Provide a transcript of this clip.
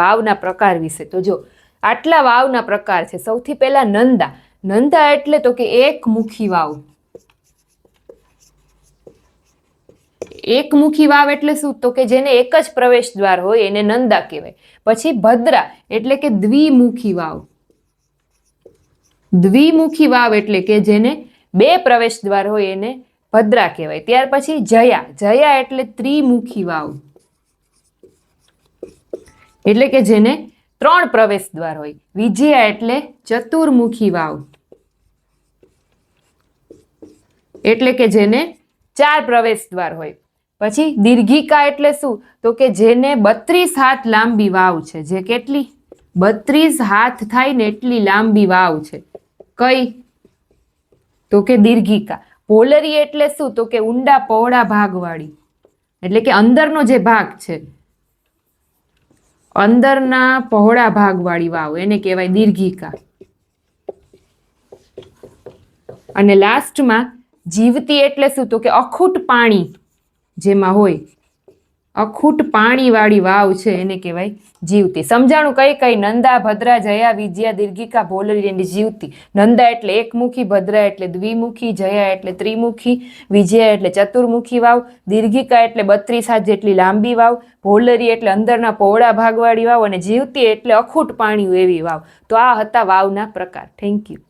વાવના પ્રકાર વિશે. તો જો, આટલા વાવના પ્રકાર છે. સૌથી પહેલા નંદા. નંદા એટલે તો કે એકમુખી વાવ. એકમુખી વાવ એટલે શું? તો કે જેને એક જ પ્રવેશ દ્વાર હોય, એને નંદા કહેવાય. પછી ભદ્રા એટલે કે દ્વિમુખી વાવ. દ્વિમુખી વાવ એટલે કે જેને બે પ્રવેશ દ્વાર હોય, એને ભદ્રા કહેવાય. ત્યાર પછી જયા. જયા એટલે ત્રિમુખી વાવ. એટલે કે જેને ત્રણ પ્રવેશ દ્વાર હોય. વિજયા એટલે ચતુર્મુખી વાવ. એટલે કે જેને ચાર પ્રવેશ દ્વાર હોય. પછી દીર્ઘિકા એટલે શું? તો કે જેને બત્રીસ હાથ લાંબી વાવ છે. જે કેટલી? બત્રીસ હાથ થાય ને એટલી લાંબી વાવ છે. કઈ? તો કે દીર્ઘિકા. પોલરી એટલે શું? તો કે ઊંડા પહોળા ભાગવાળી. એટલે કે અંદરનો જે ભાગ છે અંદરના પહોળા ભાગવાળી વાવ, એને કહેવાય દીર્ઘિકા. અને લાસ્ટમાં જીવતી એટલે શું? તો કે અખૂટ પાણી જેમાં હોય અખૂટ પાણીવાળી વાવ છે એને કહેવાય જીવતી. સમજાણું કઈ કઈ? નંદા, ભદ્રા, જયા, વિજયા, દીર્ઘિકા, ભોલરી એની જીવતી. નંદા એટલે એકમુખી, ભદ્રા એટલે દ્વિમુખી, જયા એટલે ત્રિમુખી, વિજયા એટલે ચતુર્મુખી વાવ, દીર્ઘિકા એટલે બત્રીસ હાથ જેટલી લાંબી વાવ, ભોલરી એટલે અંદરના પહોળા ભાગવાળી વાવ અને જીવતી એટલે અખૂટ પાણી એવી વાવ. તો આ હતા વાવના પ્રકાર. Thank you